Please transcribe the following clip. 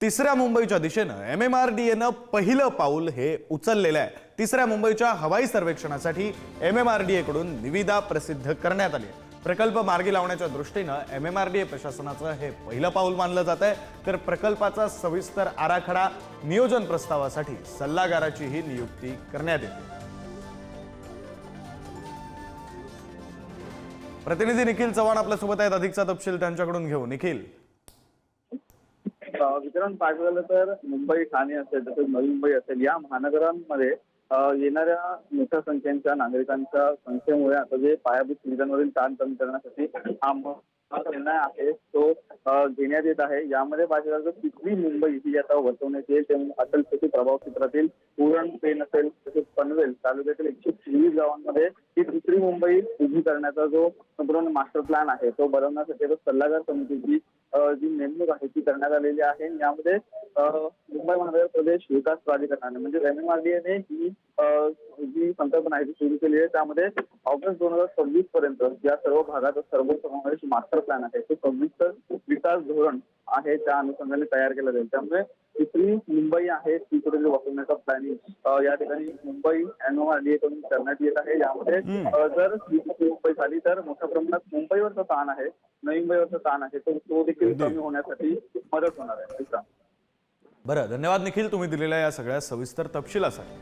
तिसऱ्या मुंबईच्या दिशेनं एम एम आर डी एनं पहिलं पाऊल हे उचललेलं आहे. तिसऱ्या मुंबईच्या हवाई सर्वेक्षणासाठी एम एम आर डी एकडून निविदा प्रसिद्ध करण्यात आली आहे. प्रकल्प मार्गी लावण्याच्या दृष्टीनं M M R D A प्रशासनाचं हे पहिलं पाऊल मानलं जात आहे. तर प्रकल्पाचा सविस्तर आराखडा नियोजन प्रस्तावासाठी सल्लागाराचीही नियुक्ती करण्यात येते. प्रतिनिधी निखिल चव्हाण आपल्यासोबत आहेत. अधिकचा तपशील त्यांच्याकडून घेऊ. निखिल. वितरण पाहायचं झालं तर मुंबई ठाणे असेल तसेच नवी मुंबई असेल या महानगरांमध्ये येणाऱ्या मोठ्या संख्येच्या नागरिकांच्या संख्येमुळे आता जे पायाभूत सुविधांवरील ताण कमी करण्यासाठी हा निर्णय आहे तो घेण्यात येत आहे. यामध्ये पाहायचं झालं तिसरी मुंबई ही आता वसवण्यात येईल ते अटल सेतू प्रभाव क्षेत्रातील उरण पेन असेल तसेच पनवेल तालुक्यातील एकशे चोवीस गावांमध्ये ही दुसरी मुंबई उभी करण्याचा जो संपूर्ण मास्टर प्लॅन आहे तो बनवण्यासाठी सल्लागार समितीची जी नेमणूक आहे ती करण्यात आलेली आहे. यामध्ये मुंबई महानगर प्रदेश विकास प्राधिकरणाने म्हणजे एमएमआरडीएने ही जी संकल्पना आहे ती सुरू केली आहे. त्यामध्ये ऑगस्ट दोन हजार सव्वीस पर्यंत या सर्व भागाचा सर्वसमावेश मास्टर प्लॅन आहे तो सव्वीस विकास धोरण आहे त्या अनुषंगाने तयार केलं जाईल. त्यामुळे तिसरी मुंबई आहे ती कुठे वसवण्याचा प्लॅनिंग या ठिकाणी मुंबई एनओआरडीए कडून करण्यात येत आहे. यामध्ये जर मुंबई झाली तर मोठ्या प्रमाणात मुंबईवरचा ताण आहे नवी मुंबईवरचा ताण आहे तो तो देखील कमी होण्यासाठी मदत होणार आहे. बरं धन्यवाद निखिल तुम्ही दिलेल्या या सगळ्या सविस्तर तपशिलासाठी.